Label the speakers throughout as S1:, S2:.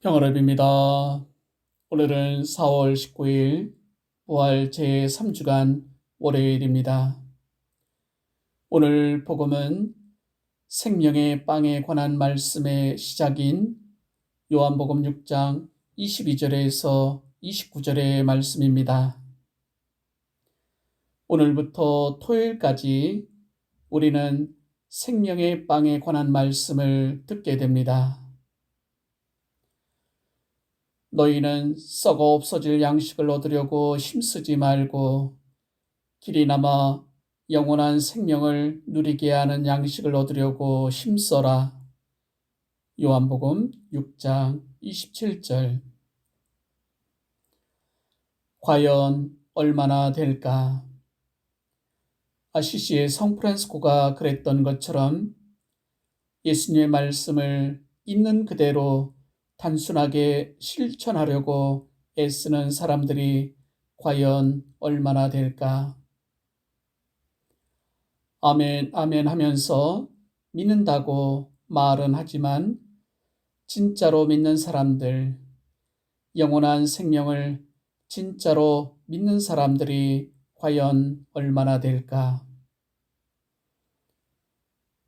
S1: 평화롭입니다. 오늘은 4월 19일 부활 제3주간 월요일입니다. 오늘 복음은 생명의 빵에 관한 말씀의 시작인 요한복음 6장 22절에서 29절의 말씀입니다. 오늘부터 토요일까지 우리는 생명의 빵에 관한 말씀을 듣게 됩니다. 너희는 썩어 없어질 양식을 얻으려고 힘쓰지 말고 길이 남아 영원한 생명을 누리게 하는 양식을 얻으려고 힘써라. 요한복음 6장 27절. 과연 얼마나 될까? 아시시의 성프란스코가 그랬던 것처럼 예수님의 말씀을 있는 그대로 단순하게 실천하려고 애쓰는 사람들이 과연 얼마나 될까? 아멘, 아멘 하면서 믿는다고 말은 하지만 진짜로 믿는 사람들, 영원한 생명을 진짜로 믿는 사람들이 과연 얼마나 될까?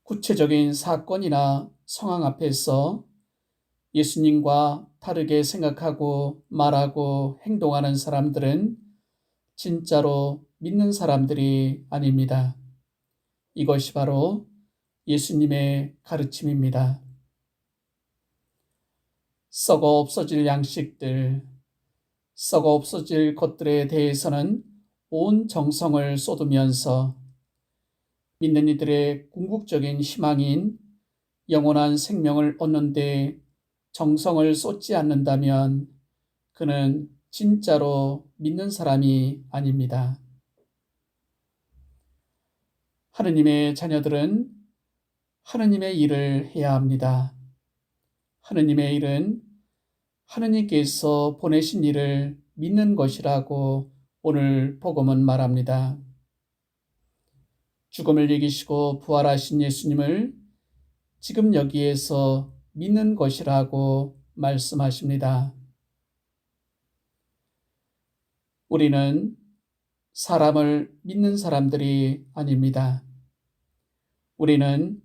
S1: 구체적인 사건이나 상황 앞에서 예수님과 다르게 생각하고 말하고 행동하는 사람들은 진짜로 믿는 사람들이 아닙니다. 이것이 바로 예수님의 가르침입니다. 썩어 없어질 양식들, 썩어 없어질 것들에 대해서는 온 정성을 쏟으면서 믿는 이들의 궁극적인 희망인 영원한 생명을 얻는 데 정성을 쏟지 않는다면 그는 진짜로 믿는 사람이 아닙니다. 하느님의 자녀들은 하느님의 일을 해야 합니다. 하느님의 일은 하느님께서 보내신 일을 믿는 것이라고 오늘 복음은 말합니다. 죽음을 이기시고 부활하신 예수님을 지금 여기에서 믿는 것이라고 말씀하십니다. 우리는 사람을 믿는 사람들이 아닙니다. 우리는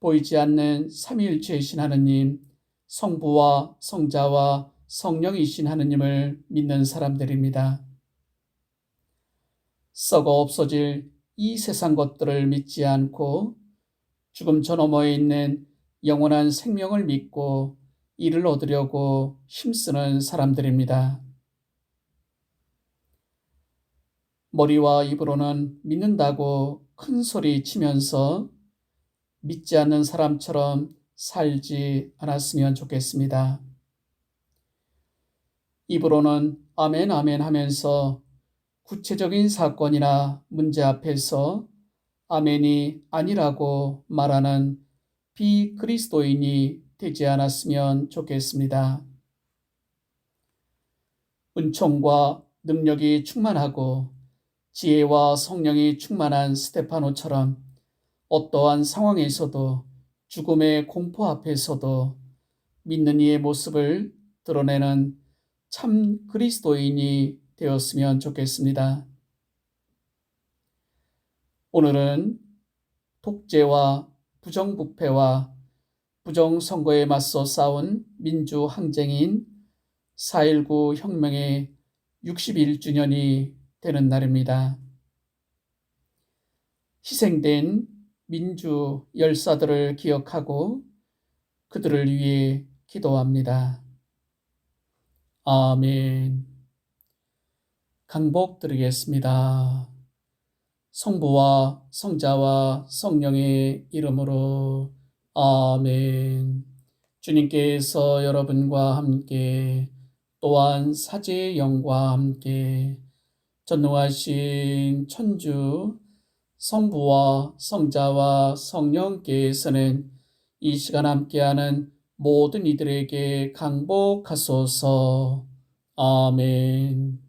S1: 보이지 않는 삼위일체이신 하느님, 성부와 성자와 성령이신 하느님을 믿는 사람들입니다. 썩어 없어질 이 세상 것들을 믿지 않고 죽음 저 너머에 있는 영원한 생명을 믿고 이를 얻으려고 힘쓰는 사람들입니다. 머리와 입으로는 믿는다고 큰 소리 치면서 믿지 않는 사람처럼 살지 않았으면 좋겠습니다. 입으로는 아멘, 아멘 하면서 구체적인 사건이나 문제 앞에서 아멘이 아니라고 말하는 비그리스도인이 되지 않았으면 좋겠습니다. 은총과 능력이 충만하고 지혜와 성령이 충만한 스테파노처럼 어떠한 상황에서도 죽음의 공포 앞에서도 믿는 이의 모습을 드러내는 참 그리스도인이 되었으면 좋겠습니다. 오늘은 독재와 부정부패와 부정선거에 맞서 싸운 민주항쟁인 4.19 혁명의 61주년이 되는 날입니다. 희생된 민주 열사들을 기억하고 그들을 위해 기도합니다. 아멘. 강복 드리겠습니다. 성부와 성자와 성령의 이름으로 아멘. 주님께서 여러분과 함께 또한 사제의 영과 함께 전능하신 천주 성부와 성자와 성령께서는 이 시간 함께하는 모든 이들에게 강복하소서. 아멘.